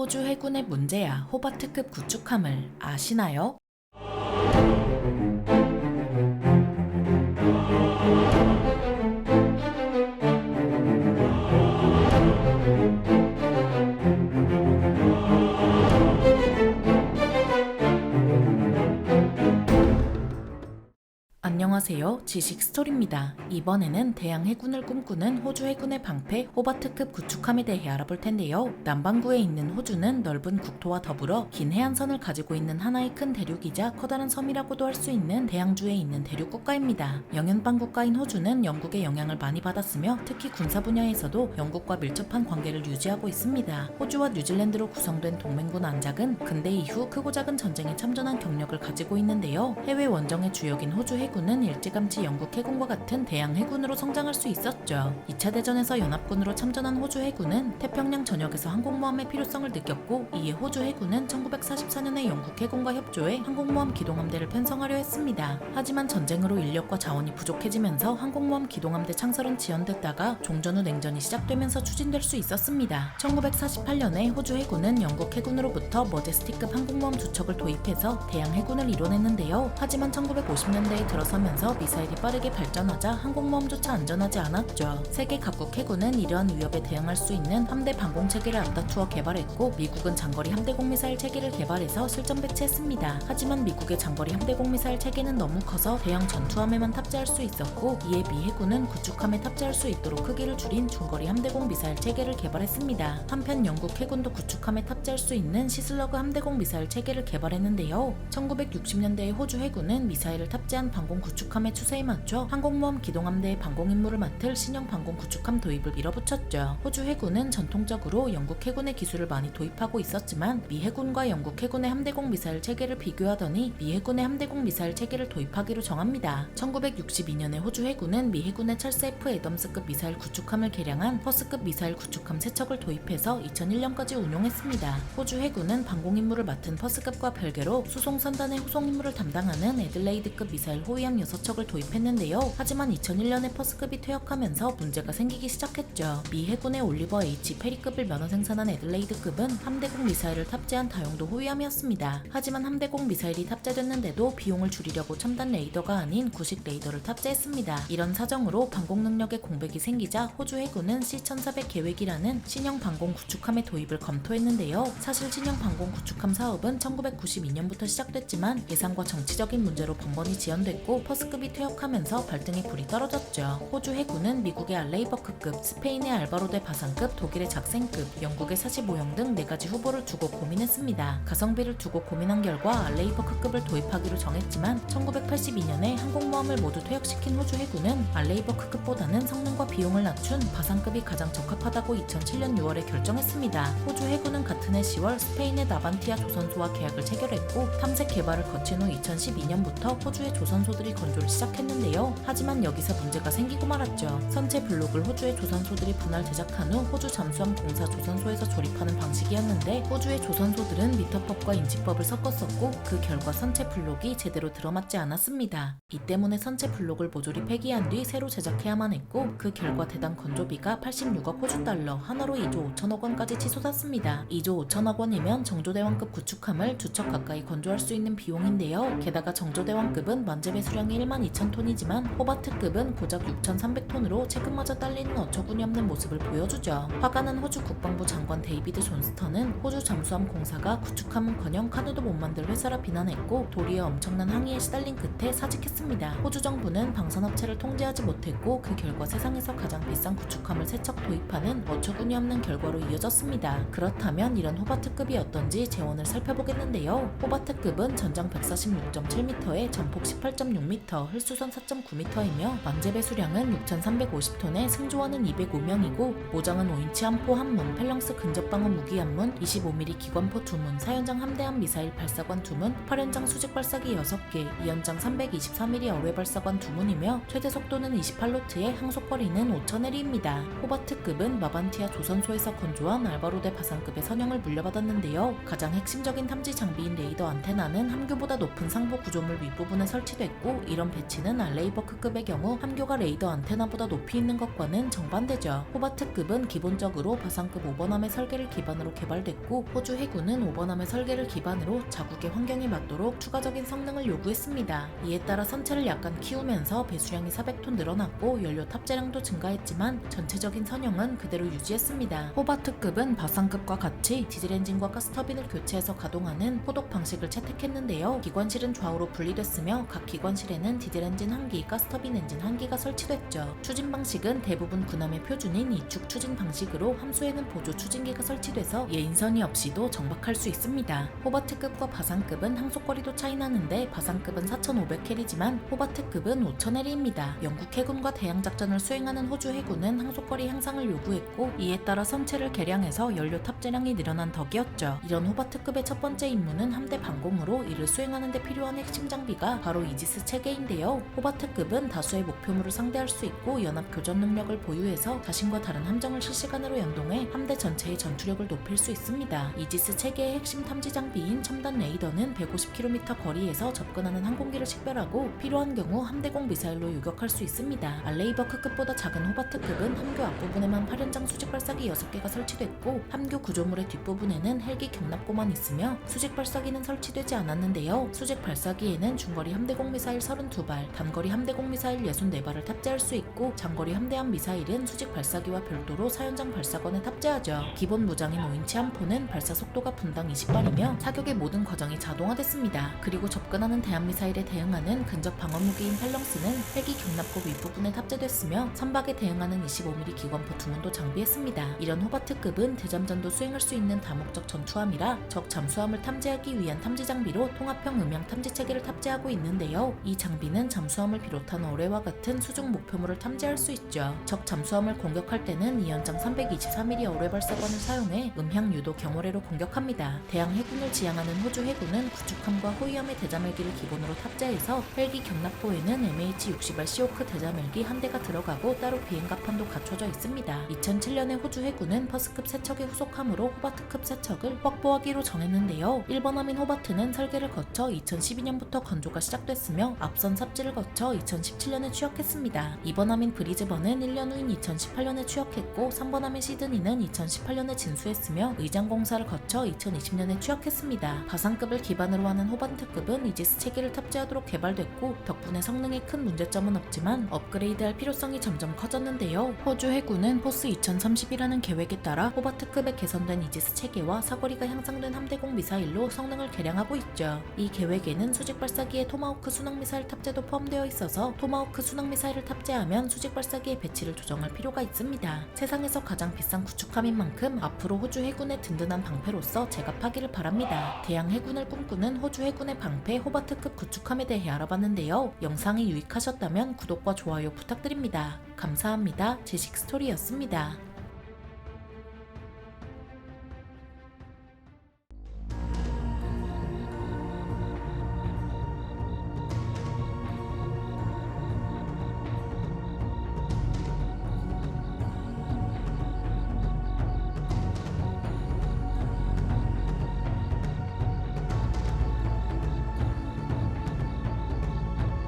호주 해군의 문제야 호바트급 구축함을 아시나요? 안녕하세요. 지식 스토리입니다. 이번에는 대양 해군을 꿈꾸는 호주 해군의 방패 호바트급 구축함에 대해 알아볼 텐데요. 남반구에 있는 호주는 넓은 국토와 더불어 긴 해안선을 가지고 있는 하나의 큰 대륙이자 커다란 섬이라고도 할 수 있는 대양주에 있는 대륙 국가입니다. 영연방 국가인 호주는 영국의 영향을 많이 받았으며 특히 군사 분야에서도 영국과 밀접한 관계를 유지하고 있습니다. 호주와 뉴질랜드로 구성된 동맹군 안작은 근대 이후 크고 작은 전쟁에 참전한 경력을 가지고 있는데요. 해외 원정의 주역인 호주 해군은 일찌감치 영국 해군과 같은 대양 해군으로 성장할 수 있었죠. 2차 대전에서 연합군으로 참전한 호주 해군은 태평양 전역에서 항공모함의 필요성을 느꼈고 이에 호주 해군은 1944년에 영국 해군과 협조해 항공모함 기동함대를 편성하려 했습니다. 하지만 전쟁으로 인력과 자원이 부족해지면서 항공모함 기동함대 창설은 지연됐다가 종전 후 냉전이 시작되면서 추진될 수 있었습니다. 1948년에 호주 해군은 영국 해군으로부터 머제스티급 항공모함 두 척을 도입해서 대양 해군을 이뤄냈는데요. 하지만 1950년대에 들어서면서 미사일이 빠르게 발전하자 항공모함조차 안전하지 않았죠. 세계 각국 해군은 이러한 위협에 대응할 수 있는 함대 방공 체계를 앞다투어 개발했고 미국은 장거리 함대공 미사일 체계를 개발해서 실전 배치했습니다. 하지만 미국의 장거리 함대공 미사일 체계는 너무 커서 대형 전투함에만 탑재할 수 있었고 이에 미 해군은 구축함에 탑재할 수 있도록 크기를 줄인 중거리 함대공 미사일 체계를 개발했습니다. 한편 영국 해군도 구축함에 탑재할 수 있는 시슬러그 함대공 미사일 체계를 개발했는데요. 1960년대에 호주 해군은 미사일을 탑재한 방공 구축 함의 추세에 맞춰 항공모함 기동함대의 방공 임무를 맡을 신형 방공 구축함 도입을 밀어붙였죠. 호주 해군은 전통적으로 영국 해군의 기술을 많이 도입하고 있었지만 미 해군과 영국 해군의 함대공 미사일 체계를 비교하더니 미 해군의 함대공 미사일 체계를 도입하기로 정합니다. 1962년에 호주 해군은 미 해군의 찰스 F 애덤스급 미사일 구축함을 개량한 퍼스급 미사일 구축함 3척을 도입해서 2001년까지 운용했습니다. 호주 해군은 방공 임무를 맡은 퍼스급과 별개로 수송 선단의 후송 임무를 담당하는 애들레이드급 미사일 호위함 6 척을 도입했는데요. 하지만 2001년에 퍼스급이 퇴역하면서 문제가 생기기 시작했죠. 미 해군의 올리버 H 페리급을 면허 생산한 애들레이드급은 함대공 미사일을 탑재한 다용도 호위함이었습니다. 하지만 함대공 미사일이 탑재됐는데도 비용을 줄이려고 첨단 레이더가 아닌 구식 레이더를 탑재했습니다. 이런 사정으로 방공 능력에 공백이 생기자 호주 해군은 C-1400 계획이라는 신형 방공 구축함의 도입을 검토했는데요. 사실 신형 방공 구축함 사업은 1992년부터 시작됐지만 예산과 정치적인 문제로 번번이 지연됐고 퍼스 급이 퇴역하면서 발등에 불이 떨어졌죠. 호주 해군은 미국의 알레이버크급, 스페인의 알바로데 바상급, 독일의 작센급, 영국의 45형 등 4가지 후보를 두고 고민했습니다. 가성비를 두고 고민한 결과 알레이버크급을 도입하기로 정했지만 1982년에 항공모함을 모두 퇴역시킨 호주 해군은 알레이버크급보다는 성능과 비용을 낮춘 바상급이 가장 적합하다고 2007년 6월에 결정했습니다. 호주 해군은 같은 해 10월 스페인의 나반티아 조선소와 계약을 체결했고 탐색 개발을 거친 후 2012년부터 호주의 조선소들이 건조 를 시작했는데요. 하지만 여기서 문제가 생기고 말았죠. 선체 블록을 호주의 조선소들이 분할 제작한 후 호주 잠수함 공사 조선소에서 조립하는 방식이었는데 호주의 조선소들은 미터법과 인치법을 섞었었고 그 결과 선체 블록이 제대로 들어맞지 않았습니다. 이 때문에 선체 블록을 모조리 폐기한 뒤 새로 제작해야만 했고 그 결과 대당 건조비가 86억 호주 달러 한화로 2조 5천억 원까지 치솟았습니다. 2조 5천억 원이면 정조대왕급 구축함을 두 척 가까이 건조할 수 있는 비용인데요. 게다가 정조대왕급은 만재배 수량이 1만 2천 톤이지만 호바트급은 고작 6,300톤으로 체급마저 딸리는 어처구니 없는 모습을 보여주죠. 화가 난 호주 국방부 장관 데이비드 존스턴은 호주 잠수함 공사가 구축함은커녕 카누도 못 만들 회사라 비난했고 도리어 엄청난 항의에 시달린 끝에 사직했습니다. 호주 정부는 방산업체를 통제하지 못했고 그 결과 세상에서 가장 비싼 구축함을 세척 도입하는 어처구니 없는 결과로 이어졌습니다. 그렇다면 이런 호바트급이 어떤지 재원을 살펴보겠는데요. 호바트급은 전장 146.7m에 전폭 18.6m, 헬수선 4.9m이며 만재배 수량은 6,350톤에 승조원은 205명이고 모장은 5인치 함포 한문, 펠렁스 근접방어 무기 한문, 25mm 기관포 2문, 사연장 함대함 미사일 발사관 2문, 8연장 수직 발사기 6개, 2연장 323mm 어뢰 발사관 2문이며 최대 속도는 28노트에 항속거리는 5,000L입니다. 호바트급은 마반티아 조선소에서 건조한 알바로데 바상급의 선형을 물려받았는데요. 가장 핵심적인 탐지 장비인 레이더 안테나는 함교보다 높은 상부 구조물 윗부분에 설치됐고 이런 이런 배치는 알레이버크급의 경우 함교가 레이더 안테나보다 높이 있는 것과는 정반대죠. 호바트급은 기본적으로 바상급 오버남의 설계를 기반으로 개발됐고 호주 해군은 오버남의 설계를 기반으로 자국의 환경에 맞도록 추가적인 성능을 요구했습니다. 이에 따라 선체를 약간 키우면서 배수량이 400톤 늘어났고 연료 탑재량도 증가했지만 전체적인 선형은 그대로 유지했습니다. 호바트급은 바상급과 같이 디젤 엔진과 가스터빈을 교체해서 가동하는 호독 방식을 채택했는데요. 기관실은 좌우로 분리됐으며 각 기관실에는 디젤 엔진 1기, 가 스터빈 엔진 1기가 설치됐죠. 추진 방식은 대부분 군함의 표준인 이축 추진 방식으로 함수에는 보조 추진기가 설치돼서 예인선이 없이도 정박할 수 있습니다. 호바트급과 바상급은 항속거리도 차이 나는데 바상급은 4,500캐리지만 호바트급은 5,000캐리입니다. 영국 해군과 대양 작전을 수행하는 호주 해군은 항속거리 향상을 요구했고 이에 따라 선체를 개량해서 연료 탑재량이 늘어난 덕이었죠. 이런 호바트급의 첫 번째 임무는 함대 방공으로 이를 수행하는 데 필요한 핵심 장비가 바로 이지스 체계 인데요. 호바트급은 다수의 목표물을 상대할 수 있고 연합 교전 능력을 보유해서 자신과 다른 함정을 실시간으로 연동해 함대 전체의 전투력을 높일 수 있습니다. 이지스 체계의 핵심 탐지 장비인 첨단 레이더는 150km 거리에서 접근하는 항공기를 식별하고 필요한 경우 함대공 미사일로 유격할 수 있습니다. 알레이버크급보다 작은 호바트급은 함교 앞부분에만 8연장 수직 발사기 6개가 설치됐고 함교 구조물의 뒷부분에는 헬기 경납고만 있으며 수직 발사기는 설치되지 않았는데요. 수직 발사기에는 중거리 함대공 미사일 32발, 단거리 함대공 미사일 64발을 탑재할 수 있고 장거리 함대함 미사일은 수직 발사기와 별도로 사연장 발사관에 탑재하죠. 기본 무장인 5인치 함포는 발사 속도가 분당 20발이며 사격의 모든 과정이 자동화됐습니다. 그리고 접근하는 대함 미사일에 대응하는 근접 방어 무기인 펠렁스는 헬기 경납고 윗부분에 탑재됐으며 선박에 대응하는 25mm 기관포 두 문도 장비했습니다. 이런 호바트급은 대잠전도 수행할 수 있는 다목적 전투함이라 적 잠수함을 탐지하기 위한 탐지 장비로 통합형 음향 탐지 체계를 탑재하고 있는데요. 이 장비 는 잠수함을 비롯한 어뢰와 같은 수중 목표물을 탐지할 수 있죠. 적 잠수함을 공격할 때는 이 연장 323mm 어뢰 발사관을 사용해 음향 유도 경호뢰로 공격합니다. 대양 해군을 지향하는 호주 해군은 구축함과 호위함의 대자멜기를 기본으로 탑재해서 헬기 경납포에는 MH-60R 시오크 대자멜기 한 대가 들어가고 따로 비행갑판도 갖춰져 있습니다. 2007년에 호주 해군은 퍼스급 세척의 후속함으로 호바트급 세척을 확보하기로 정했는데요. 1번함인 호바트는 설계를 거쳐 2012년부터 건조가 시작됐으며 앞선 삽질을 거쳐 2017년에 취역했습니다. 2번함인 브리즈번은 1년 후인 2018년에 취역했고 3번함인 시드니는 2018년에 진수했으며 의장 공사를 거쳐 2020년에 취역했습니다. 바상급을 기반으로 하는 호반트급은 이지스 체계를 탑재하도록 개발됐고 덕분에 성능에 큰 문제점은 없지만 업그레이드할 필요성이 점점 커졌는데요. 호주 해군은 포스 2030이라는 계획에 따라 호바트급에 개선된 이지스 체계와 사거리가 향상된 함대공 미사일로 성능을 개량하고 있죠. 이 계획에는 수직 발사기에 토마호크 순항 미사일 탑 재도 포함되어 있어서 토마호크 순항 미사일을 탑재하면 수직 발사기의 배치를 조정할 필요가 있습니다. 세상에서 가장 비싼 구축함인 만큼 앞으로 호주 해군의 든든한 방패로서 제갑하기를 바랍니다. 대양 해군을 꿈꾸는 호주 해군의 방패 호바트급 구축함에 대해 알아봤는데요. 영상이 유익하셨다면 구독과 좋아요 부탁드립니다. 감사합니다. 제식 스토리였습니다.